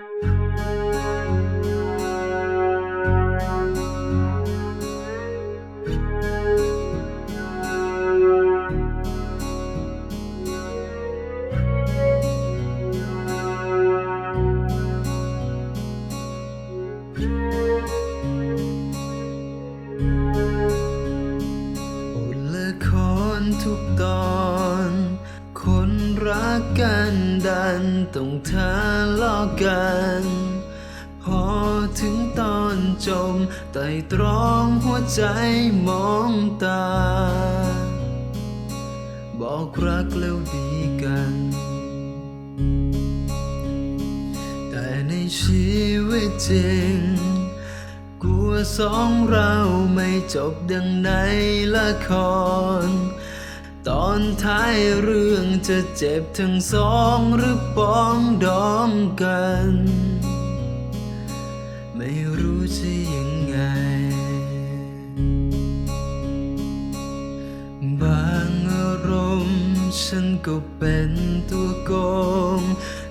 บทละครทุกตอน คนรักกันดันต้องทะเลาะกัน พอถึงตอนจมไต่ตรองหัวใจมองตา บอกรักแล้วดีกัน แต่ในชีวิตจริงกลัวสองเราไม่จบดังในละคร ตอนท้ายเรื่องจะเจ็บทั้งสองหรือปองดองกัน ไม่รู้จะยังไง บางอารมณ์ฉันก็เป็นตัวโกง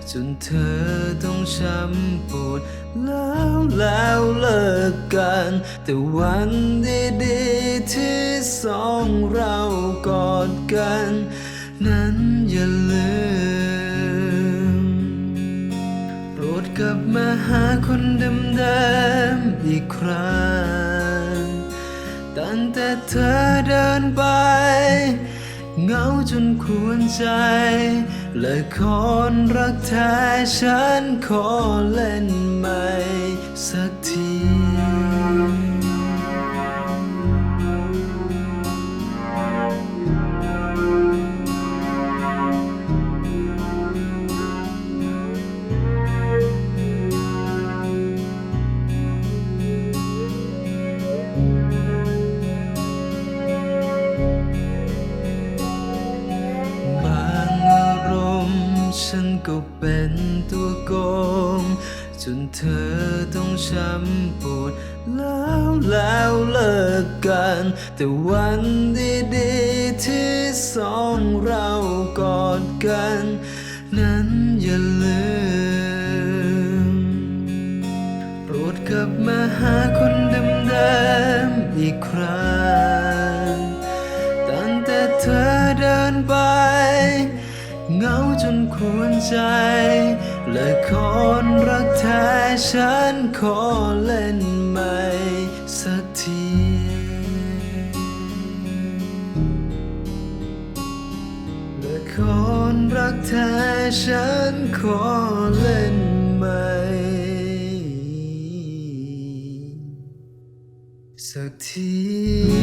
จนเธอต้องช้ำปวดแล้วแล้วเลิกกัน แต่วันดีๆที่สองเรากอด กัน นั้นอย่าลืมโปรดกลับมาหาคนเดิมๆอีกครั้ง ตั้งแต่เธอเดินไปเหงาจนควรใจ และคนรักแท้ฉันขอเล่นใหม่สักที ก็เป็นตัวโกง จนเธอต้องช้ำปวดแล้วแล้วเลิกกัน แต่วันดีๆที่สองเรากอดกัน นั้นอย่าลืม โปรดกลับมาหาคนเดิมๆอีกครั้ง ตั้งแต่เธอเดินไป เหงาจนควรใจ และคนรักแท้ฉันขอเล่นใหม่สักทีและคนรักแท้ฉันขอเล่นใหม่สักที